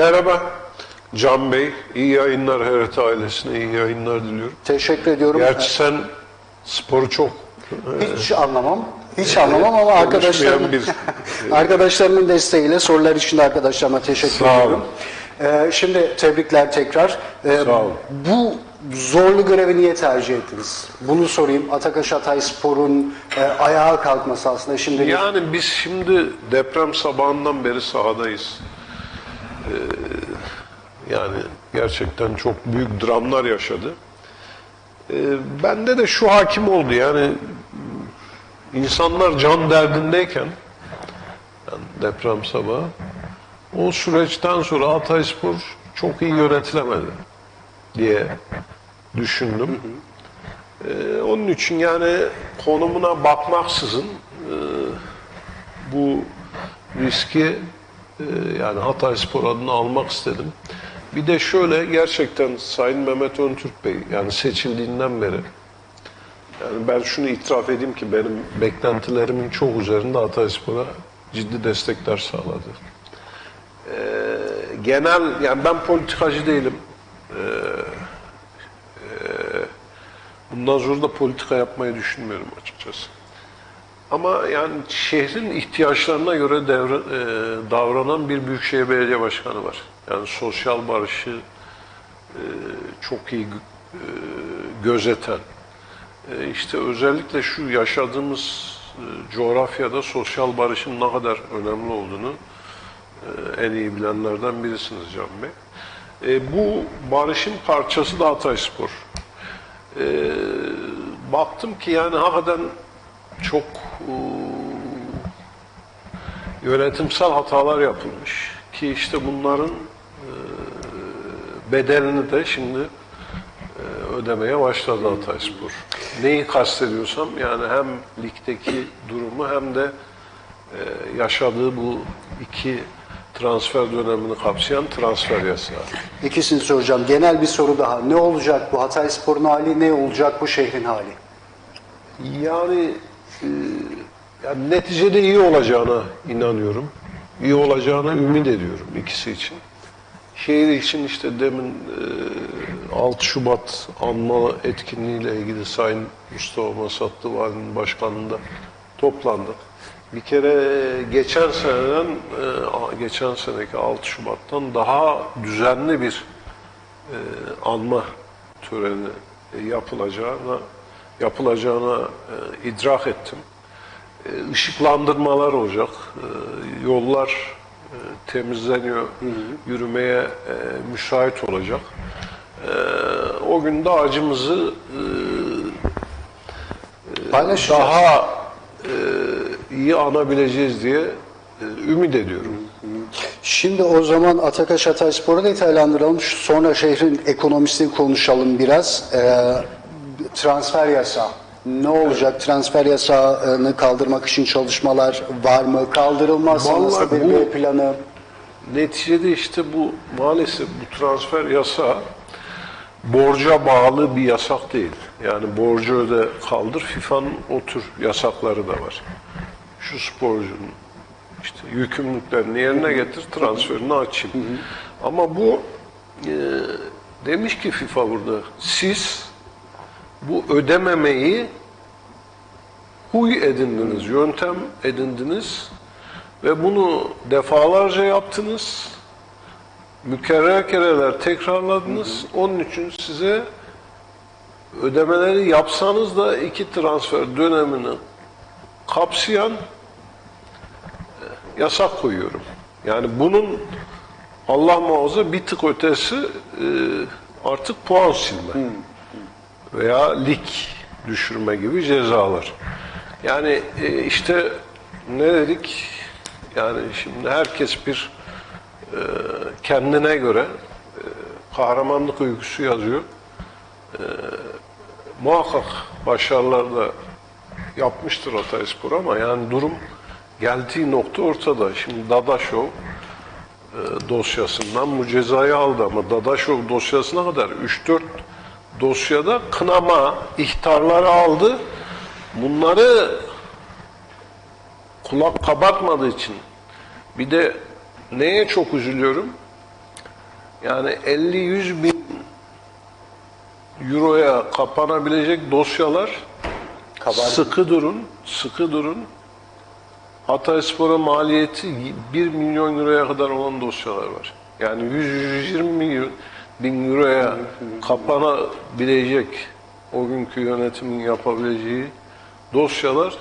Merhaba Can Bey, iyi yayınlar HRT ailesine, iyi yayınlar diliyorum. Teşekkür ediyorum. Gerçi sen sporu çok Hiç anlamam. Hiç anlamam ama arkadaşlarımın, bir- arkadaşlarımın desteğiyle sorular için de arkadaşlarıma teşekkür Sağ olun. ediyorum. Ee, şimdi tebrikler tekrar. Ee, Sağ olun. Bu zorlu görevi niye tercih ettiniz? Bunu sorayım. Atakaş Hatay Spor'un e, ayağa kalkması aslında şimdi Yani biz şimdi deprem sabahından beri sahadayız. Ee, yani gerçekten çok büyük dramlar yaşadı. Ee, bende de şu hakim oldu yani insanlar can derdindeyken yani deprem sabahı o süreçten sonra Hatayspor çok iyi yönetilemedi diye düşündüm. Ee, onun için yani konumuna bakmaksızın e, bu riski e, yani Hatay Spor adına almak istedim. Bir de şöyle gerçekten Sayın Mehmet Öntürk Bey yani seçildiğinden beri yani ben şunu itiraf edeyim ki benim beklentilerimin çok üzerinde Hatay Spor'a ciddi destekler sağladı. Ee, genel yani ben politikacı değilim. Bundan sonra da politika yapmayı düşünmüyorum açıkçası. Ama yani şehrin ihtiyaçlarına göre devre, e, davranan bir büyükşehir belediye başkanı var. Yani sosyal barışı e, çok iyi e, gözeten. E, işte özellikle şu yaşadığımız e, coğrafyada sosyal barışın ne kadar önemli olduğunu e, en iyi bilenlerden birisiniz Can Bey. E, bu barışın parçası da Hatayspor. E, baktım ki yani hakikaten çok yönetimsel hatalar yapılmış ki işte bunların e, bedelini de şimdi e, ödemeye başladı Hatayspor. Neyi kastediyorsam yani hem ligdeki durumu hem de e, yaşadığı bu iki transfer dönemini kapsayan transfer yasağı. ikisini soracağım. Genel bir soru daha. Ne olacak bu Hatay Spor'un hali, ne olacak bu şehrin hali? Yani, e, yani neticede iyi olacağına inanıyorum. İyi olacağına ümit ediyorum ikisi için. Şehir için işte demin e, 6 Şubat anma etkinliğiyle ilgili Sayın Mustafa Masatlı Valinin Başkanlığında toplandık. Bir kere geçen seneden, e, geçen seneki 6 Şubat'tan daha düzenli bir e, anma töreni e, yapılacağına yapılacağına e, idrak ettim. E, ışıklandırmalar olacak, e, yollar e, temizleniyor, yürümeye e, müsait olacak. E, o gün de acımızı e, daha iyi anabileceğiz diye ümit ediyorum. Şimdi o zaman Atakaş Hatayspor'u detaylandıralım. Sonra şehrin ekonomisini konuşalım biraz. Ee, transfer yasağı. Ne olacak? Transfer yasağını kaldırmak için çalışmalar var mı? Kaldırılmazsa nasıl bir B planı? Neticede işte bu maalesef bu transfer yasağı borca bağlı bir yasak değil. Yani borcu öde kaldır. FIFA'nın o tür yasakları da var. Şu sporcunun işte yükümlülüklerini yerine getir, transferini açayım. Ama bu e, demiş ki FIFA burada siz bu ödememeyi huy edindiniz, yöntem edindiniz ve bunu defalarca yaptınız. Mükerrer kereler tekrarladınız. Onun için size ödemeleri yapsanız da iki transfer dönemini kapsayan e, yasak koyuyorum. Yani bunun Allah muhafaza bir tık ötesi e, artık puan silme veya lig düşürme gibi cezalar. Yani e, işte ne dedik? Yani şimdi herkes bir e, kendine göre e, kahramanlık öyküsü yazıyor. Muhakkak başarılar da yapmıştır Hatayspor ama yani durum geldiği nokta ortada. Şimdi Dadaşov dosyasından bu cezayı aldı ama Dadaşov dosyasına kadar 3-4 dosyada kınama ihtarları aldı. Bunları kulak kabartmadığı için bir de neye çok üzülüyorum? Yani 50-100 bin euroya kapanabilecek dosyalar Kabar- sıkı durun, sıkı durun. Hatayspor'a maliyeti 1 milyon euroya kadar olan dosyalar var. Yani 100-120 milyon bin euroya kapanabilecek o günkü yönetimin yapabileceği dosyalar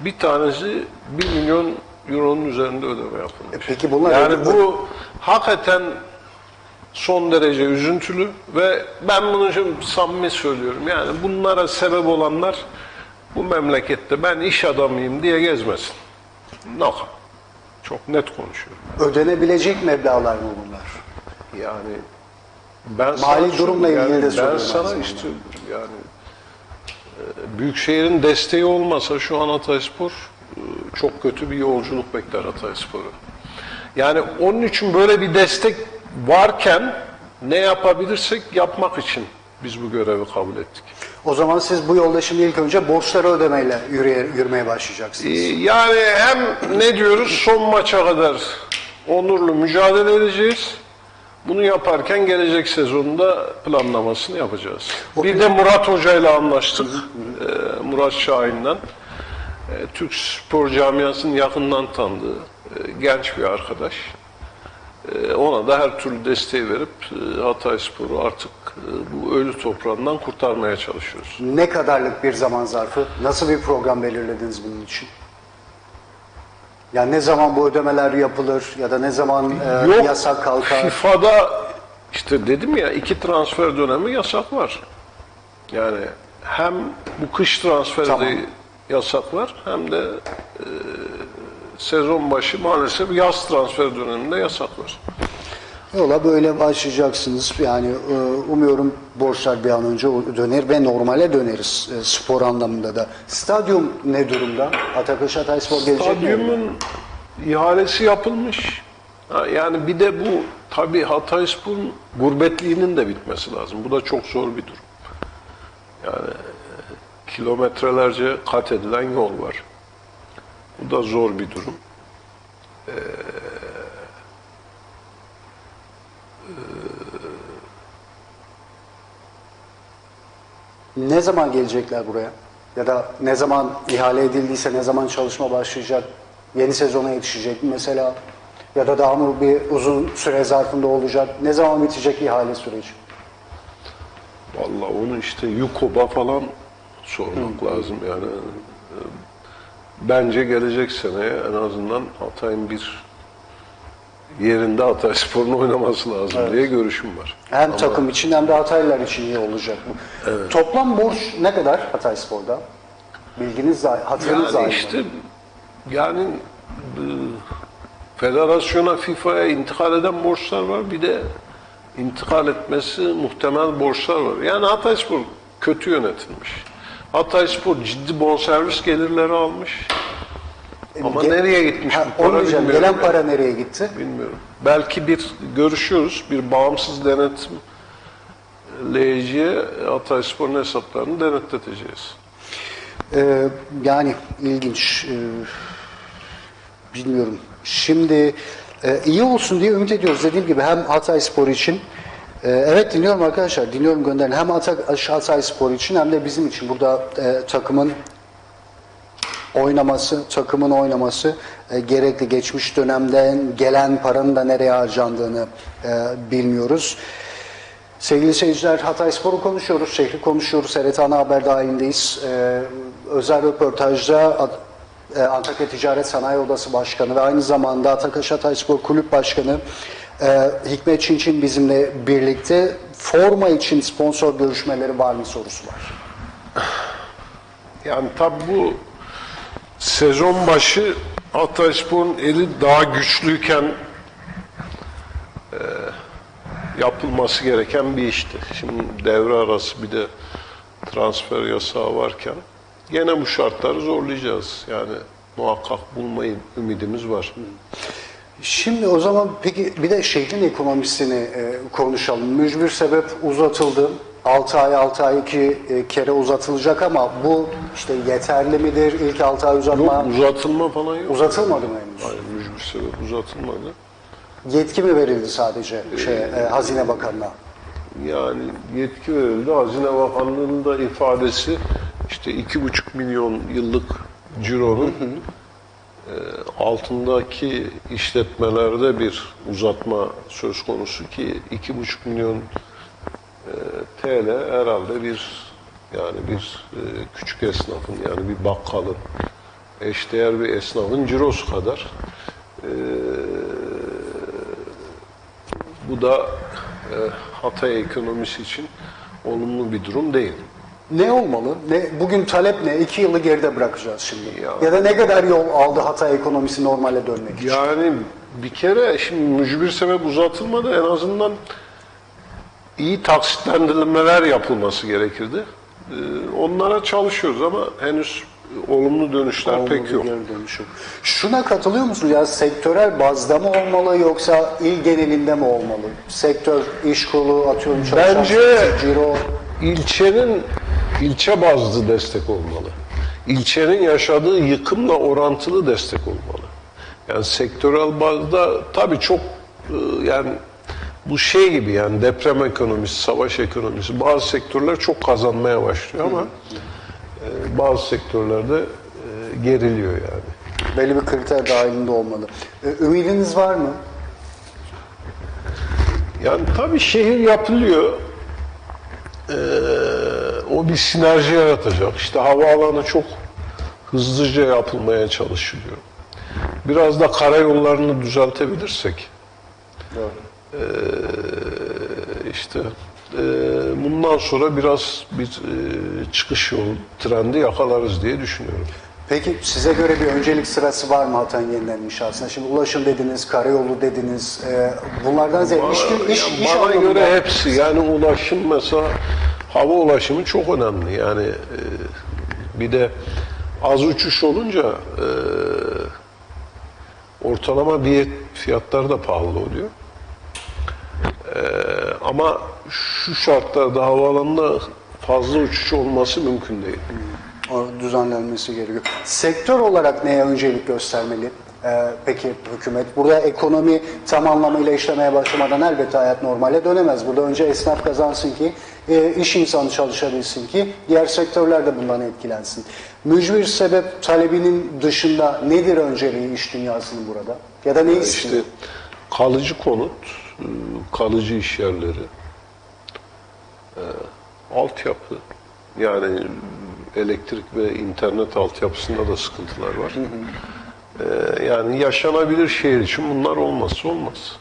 bir tanesi 1 milyon euronun üzerinde ödeme yapılmış. Peki bunlar Yani bu hakikaten son derece üzüntülü ve ben bunu şimdi samimi söylüyorum. Yani bunlara sebep olanlar bu memlekette ben iş adamıyım diye gezmesin. Nok. Çok net konuşuyorum. ödenebilecek meblağlar mı bunlar? Yani ben Mali sana durumla ilgili de ben soruyorum sana aslında. işte yani e, Büyükşehir'in desteği olmasa şu an Hatayspor e, çok kötü bir yolculuk bekler Hatayspor'u. Yani onun için böyle bir destek varken ne yapabilirsek yapmak için biz bu görevi kabul ettik. O zaman siz bu yolda şimdi ilk önce borçları ödemeyle yürüye, yürümeye başlayacaksınız. Ee, Yani hem ne diyoruz son maça kadar onurlu mücadele edeceğiz. Bunu yaparken gelecek sezonda planlamasını yapacağız. Bir de Murat Hoca ile anlaştık. Ee, Murat Şahin'den. Ee, Türk spor camiasının yakından tanıdığı e, genç bir arkadaş. Ee, Ona da her türlü desteği verip e, Hatayspor'u artık e, bu ölü toprağından kurtarmaya çalışıyoruz. Ne kadarlık bir zaman zarfı? Nasıl bir program belirlediniz bunun için? Yani ne zaman bu ödemeler yapılır ya da ne zaman e, Yok, yasak kalkar? FIFA'da işte dedim ya iki transfer dönemi yasak var. Yani hem bu kış transferi Tamam. yasak var hem de e, sezon başı maalesef yaz transfer döneminde yasak var. Yola böyle başlayacaksınız. Yani e, umuyorum borçlar bir an önce döner ve normale döneriz e, spor anlamında da. Stadyum ne durumda? Atakaş Hatayspor gelecek mi? Stadyumun ihalesi yapılmış. Yani bir de bu tabii Hatayspor'un gurbetliğinin de bitmesi lazım. Bu da çok zor bir durum. Yani e, kilometrelerce kat edilen yol var. Bu da zor bir durum. Ne zaman gelecekler buraya? Ya da ne zaman ihale edildiyse ne zaman çalışma başlayacak? Yeni sezona yetişecek mi mesela? Ya da daha mı bir uzun süre zarfında olacak? Ne zaman bitecek ihale süreci? Vallahi onu işte Yukob'a falan sormak lazım yani. e, Bence gelecek seneye en azından Hatay'ın bir yerinde Hatayspor'un oynaması lazım diye görüşüm var. Hem takım için hem de Hataylılar için iyi olacak bu. Toplam borç ne kadar Hatayspor'da? Bilginiz var, hatırınız Yani işte yani e, federasyona, FIFA'ya intikal eden borçlar var. Bir de intikal etmesi muhtemel borçlar var. Yani Hatayspor kötü yönetilmiş. Hatayspor ciddi bonservis gelirleri almış. Ama Ge- nereye gitmiş Ha, bu para bilmiyorum. Gelen yani. para nereye gitti? Bilmiyorum. Belki bir görüşüyoruz. Bir bağımsız denetim leyiciye Hatayspor'un hesaplarını denetleteceğiz. Ee, yani ilginç. Ee, bilmiyorum. Şimdi e, iyi olsun diye ümit ediyoruz. Dediğim gibi hem Hatay Spor için e, evet dinliyorum arkadaşlar. Dinliyorum gönderin. Hem Hatay, Hatay Spor için hem de bizim için burada e, takımın oynaması, takımın oynaması e, gerekli. Geçmiş dönemden gelen paranın da nereye harcandığını e, bilmiyoruz. Sevgili seyirciler, Hatay Spor'u konuşuyoruz, şehri konuşuyoruz. TRT Ana Haber dahilindeyiz. Ee, özel röportajda e, Antakya Ticaret Sanayi Odası Başkanı ve aynı zamanda Atakaş Hatay Spor Kulüp Başkanı e, Hikmet Çinçin bizimle birlikte forma için sponsor görüşmeleri var mı sorusu var. Yani tabi bu sezon başı Hatayspor'un eli daha güçlüyken e, yapılması gereken bir işti. Şimdi devre arası bir de transfer yasağı varken gene bu şartları zorlayacağız. Yani muhakkak bulmayı ümidimiz var. Şimdi o zaman peki bir de şehrin ekonomisini e, konuşalım. Mücbir sebep uzatıldı. 6 ay 6 ay iki e, kere uzatılacak ama bu işte yeterli midir? İlk 6 ay uzatma Yok uzatılma falan yok. uzatılmadı mı henüz? Hayır mücbir sebep uzatılmadı. Yetki mi verildi sadece şey, e, Hazine Bakanı'na? Yani yetki verildi. Hazine Bakanlığı'nın da ifadesi işte iki buçuk milyon yıllık cironun e, altındaki işletmelerde bir uzatma söz konusu ki iki buçuk milyon e, TL herhalde bir yani bir e, küçük esnafın yani bir bakkalın eşdeğer bir esnafın cirosu kadar. E, bu da e, Hatay ekonomisi için olumlu bir durum değil. Ne olmalı? Ne, bugün talep ne? İki yılı geride bırakacağız şimdi. Ya. Ya, da ne kadar yol aldı Hatay ekonomisi normale dönmek için? Yani bir kere şimdi mücbir sebep uzatılmadı en azından iyi taksitlendirmeler yapılması gerekirdi. Ee, onlara çalışıyoruz ama henüz olumlu dönüşler Olmadı, pek yok. dönüş yok. Şuna katılıyor musunuz? Ya sektörel bazda mı olmalı yoksa il genelinde mi olmalı? Sektör, iş kolu, atıyorum çalışan, Bence- ciro. İlçenin ilçe bazlı destek olmalı. İlçenin yaşadığı yıkımla orantılı destek olmalı. Yani sektörel bazda tabii çok e, yani bu şey gibi yani deprem ekonomisi, savaş ekonomisi bazı sektörler çok kazanmaya başlıyor ama e, bazı sektörlerde e, geriliyor yani. Belli bir kriter dahilinde olmalı. Ee, Ümidiniz var mı? Yani tabii şehir yapılıyor. Ee, o bir sinerji yaratacak. İşte havaalanı çok hızlıca yapılmaya çalışılıyor. Biraz da karayollarını düzeltebilirsek ee, işte ee, bundan sonra biraz bir ee, çıkış yol trendi yakalarız diye düşünüyorum. Peki size göre bir öncelik sırası var mı Hatay'ın yeniden inşasına? Şimdi ulaşım dediniz, karayolu dediniz. Ee, bunlardan ziyade iş, iş, yani iş bana göre hepsi yani ulaşım mesela hava ulaşımı çok önemli yani e, bir de az uçuş olunca e, ortalama bilet fiyatları da pahalı oluyor. Ama şu şartlarda havaalanında fazla uçuş olması mümkün değil. O düzenlenmesi gerekiyor. Sektör olarak neye öncelik göstermeli? Ee, peki hükümet burada ekonomi tam anlamıyla işlemeye başlamadan elbette hayat normale dönemez. Burada önce esnaf kazansın ki, e, iş insanı çalışabilsin ki diğer sektörler de bundan etkilensin. Mücbir sebep talebinin dışında nedir önceliği iş dünyasının burada? Ya da ne istiyor? İşte kalıcı konut, kalıcı iş yerleri, e, altyapı, yani elektrik ve internet altyapısında da sıkıntılar var. E, yani yaşanabilir şehir için bunlar olmazsa olmaz.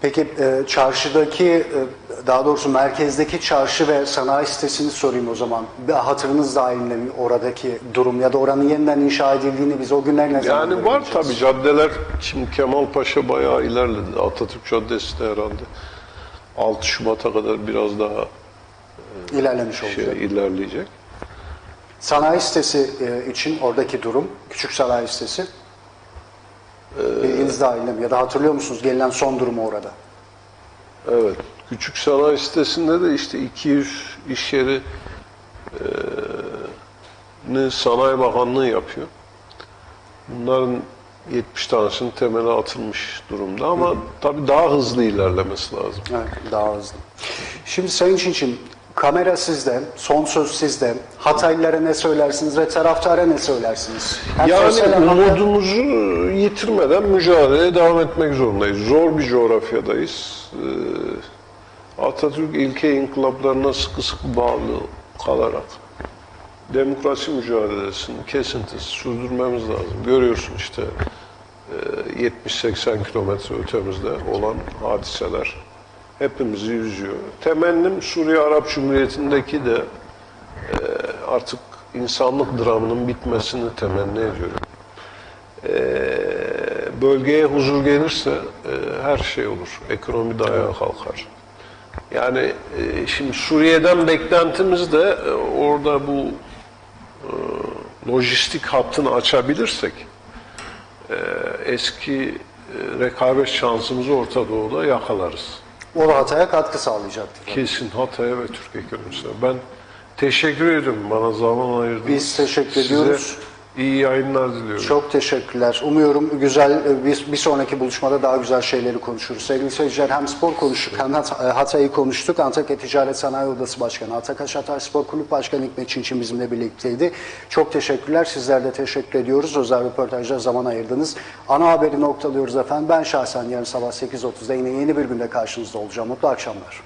Peki e, çarşıdaki, e, daha doğrusu merkezdeki çarşı ve sanayi sitesini sorayım o zaman. Bir hatırınız dahilinde mi oradaki durum ya da oranın yeniden inşa edildiğini biz o günler ne zaman Yani var tabii caddeler, şimdi Kemal Paşa bayağı ilerledi. Atatürk Caddesi de herhalde 6 Şubat'a kadar biraz daha ilerlemiş olacak. şey ilerleyecek. Sanayi sitesi e, için oradaki durum, küçük sanayi sitesi. Bilginiz dahilinde mi? Ya da hatırlıyor musunuz gelinen son durumu orada? Evet. Küçük sanayi sitesinde de işte 200 iş yeri ni Sanayi Bakanlığı yapıyor. Bunların 70 tanesinin temeli atılmış durumda ama tabii daha hızlı ilerlemesi lazım. Evet, daha hızlı. Şimdi Sayın Çinçin, kamera sizde, son söz sizde. Hataylılara ne söylersiniz ve taraftara ne söylersiniz? Hem Yani umudumuzu yitirmeden mücadeleye devam etmek zorundayız. Zor bir coğrafyadayız. Ee, Atatürk ilke inkılaplarına sıkı sıkı bağlı kalarak demokrasi mücadelesini kesintisiz sürdürmemiz lazım. Görüyorsun işte e, 70-80 kilometre ötemizde olan hadiseler hepimizi yüzüyor. Temennim Suriye Arap Cumhuriyeti'ndeki de e, artık insanlık dramının bitmesini temenni ediyorum. E, bölgeye huzur gelirse e, her şey olur. Ekonomi de ayağa kalkar. Yani e, şimdi Suriye'den beklentimiz de e, orada bu e, lojistik hattını açabilirsek e, eski e, rekabet şansımızı Orta Doğu'da yakalarız. O da Hatay'a katkı sağlayacaktır. Kesin Hatay'a ve Türk ekonomisine. Ben teşekkür ediyorum bana zaman ayırdınız. Biz teşekkür Size ediyoruz. İyi yayınlar diliyorum. Çok teşekkürler. Umuyorum güzel e, bir, bir sonraki buluşmada daha güzel şeyleri konuşuruz. Sevgili seyirciler hem spor konuştuk hem e, Hatay'ı konuştuk. Antakya Ticaret Sanayi Odası Başkanı Atakaş Hatay Spor Kulüp Başkanı Hikmet Çinçin bizimle birlikteydi. Çok teşekkürler. Sizler de teşekkür ediyoruz. Özel röportajda zaman ayırdınız. Ana haberi noktalıyoruz efendim. Ben şahsen yarın sabah 8.30'da yine yeni bir günde karşınızda olacağım. Mutlu akşamlar.